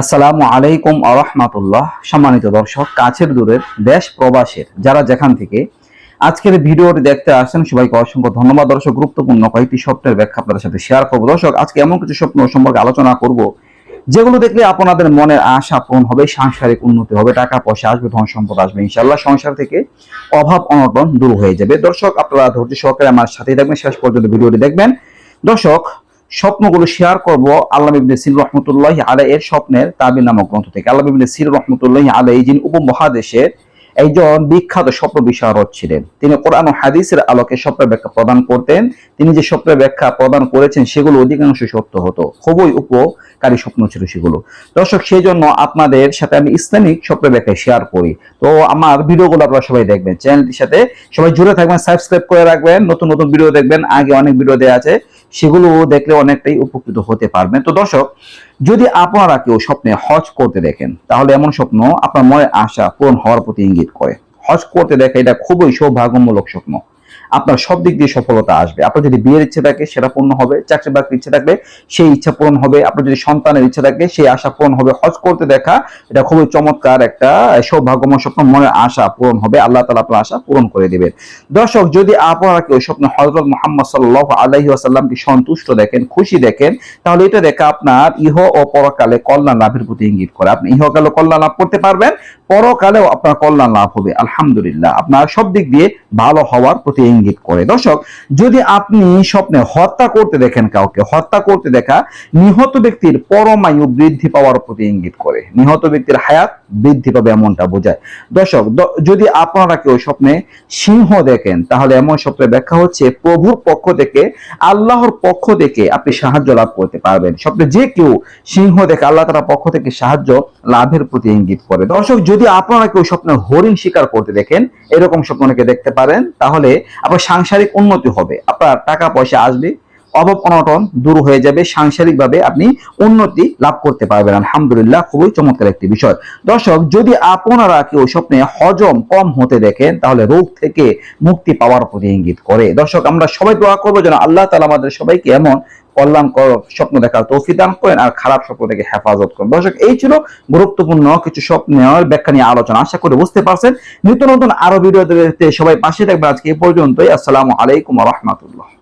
আসসালামু আলাইকুম আরহামাতুল্লাহ সম্মানিত দর্শক, কাছের দূরের দেশ প্রবাসের যারা যেখান থেকে আজকের ভিডিওটি দেখতে আসছেন, সবাইকে অসংখ্য ধন্যবাদ। দর্শক, গুরুত্বপূর্ণ কয়েকটি স্বপ্নের ব্যাখ্যা আপনাদের সাথে শেয়ার করব। দর্শক, আজকে এমন কিছু স্বপ্ন সম্পর্কে আলোচনা করব, যেগুলো দেখলে আপনাদের মনের আশা পূরণ হবে, সাংসারিক উন্নতি হবে, টাকা পয়সা আসবে, ধন সম্পদ আসবে ইনশাল্লাহ সংসার থেকে অভাব, অনটন দূর হয়ে যাবে। দর্শক, আপনারা ধৈর্য সহকারে আমার সাথেই থাকবেন। শেষ পর্যন্ত ভিডিওটি দেখবেন। দর্শক স্বপ্নগুলো শেয়ার করব আল্লাহ ইবনে সির রহমতুল্লাহ আলাই এর স্বপ্নের তাবির নামক গ্রন্থ থেকে। আল্লাহ ইবনে সির রহমতুল্লাহ আলাই যিনি উপমহাদেশের একজন বিখ্যাত স্বপ্ন বিশারদ ছিলেন। তিনি কোরআন ও হাদিসের আলোকে স্বপ্নের ব্যাখ্যা প্রদান করতেন। তিনি যে স্বপ্নের ব্যাখ্যা প্রদান করেছেন, সেগুলো অধিকাংশ সত্য হতো। খুবই উপকারী স্বপ্ন ছিল সেগুলো। দর্শক সেই জন্য আপনাদের সাথে আমি ইসলামিক স্বপ্নের ব্যাখ্যা শেয়ার করি। তো আমার ভিডিওগুলো আপনারা সবাই দেখবেন। চ্যানেলটির সাথে সবাই জুড়ে থাকবেন সাবস্ক্রাইব করে রাখবেন, নতুন নতুন ভিডিও দেখবেন। আগে অনেক ভিডিও দেওয়া আছে, সেগুলো দেখলে অনেকটাই উপকৃত হতে পারবেন। তো দর্শক যদি আপনারা কেউ স্বপ্নে হজ করতে দেখেন, তাহলে এমন স্বপ্ন আপনার মনে আশা পূরণ হওয়ার প্রতি ইঙ্গিত করে। হজ করতে দেখা এটা খুবই সৌভাগ্যমূলক স্বপ্ন। আপনার সব দিক দিয়ে সফলতা আসবে। আপনার যদি বিয়ের ইচ্ছে থাকে, সেটা পূর্ণ হবে। চাকরি বাকরির ইচ্ছে থাকবে সেই ইচ্ছা পূরণ হবে। আপনার যদি সন্তানের ইচ্ছা থাকে, সেই আশা পূরণ হবে। হজ করতে দেখা, এটা খুবই চমৎকার একটা সৌভাগ্যময় স্বপ্ন, মনের আশা পূরণ হবে। আল্লাহ তালা আপনার আশা পূরণ করে দিবেন। দর্শক, যদি আপনারা কেউ স্বপ্ন হজরত মোহাম্মদ সাল্লাহ আলহি আসাল্লামকে সন্তুষ্ট দেখেন, খুশি দেখেন, তাহলে এটা দেখা আপনার ইহ ও পরকালে কল্যাণ লাভের প্রতি ইঙ্গিত করে। আপনি ইহকালে কল্যাণ লাভ করতে পারবেন পরকালেও আপনার কল্যাণ লাভ হবে, আলহামদুলিল্লাহ। আপনার সব দিক দিয়ে ভালো হওয়ার প্রতি ইঙ্গিত করে। দর্শক, যদি আপনি স্বপ্নে হত্যা করতে দেখেন কাউকে, হত্যা করতে দেখা নিহত ব্যক্তির পরমায়ু বৃদ্ধি পাওয়ার প্রতি ইঙ্গিত করে। নিহত ব্যক্তির হায়াত বৃদ্ধি পাবে এমনটা বোঝায়। দর্শক যদি আপনারা কেউ স্বপ্নে সিংহ দেখেন, তাহলে এমন স্বপ্নের ব্যাখ্যা হচ্ছে, প্রভুর পক্ষ থেকে, আল্লাহর পক্ষ থেকে আপনি সাহায্য লাভ করতে পারবেন। স্বপ্নে যে কেউ সিংহ দেখে, আল্লাহ তাআলার পক্ষ থেকে সাহায্য লাভের প্রতি ইঙ্গিত করে। দর্শক, যদি আপনারা কেউ স্বপ্নে হরিণ শিকার করতে দেখেন, এরকম স্বপ্ন অনেকে দেখতে পারেন, তাহলে আপনার সাংসারিক উন্নতি হবে। আপনার টাকা পয়সা আসবে, অভাব অনটন দূর হয়ে যাবে সাংসারিক ভাবে আপনি উন্নতি লাভ করতে পারবেন। আলহামদুলিল্লাহ, খুবই চমৎকার একটি বিষয়। দর্শক, যদি আপনারা কেউ স্বপ্নে হজম কম হতে দেখেন, তাহলে রোগ থেকে মুক্তি পাওয়ার প্রতি ইঙ্গিত করে। দর্শক, আমরা সবাই দোয়া করব যেন আল্লাহ তালা আমাদের সবাইকে এমন কল্যাণকর স্বপ্ন দেখার তৌফি দান করেন আর খারাপ স্বপ্ন থেকে হেফাজত করেন। দর্শক, এই ছিল গুরুত্বপূর্ণ কিছু স্বপ্নের ব্যাখ্যা নিয়ে আলোচনা। আশা করে বুঝতে পারছেন। নিত্য নতুন আরও ভিডিও সবাই পাশে থাকবেন আজকে এই পর্যন্তই। আসসালামু আলাইকুম রহমতুল্লাহ।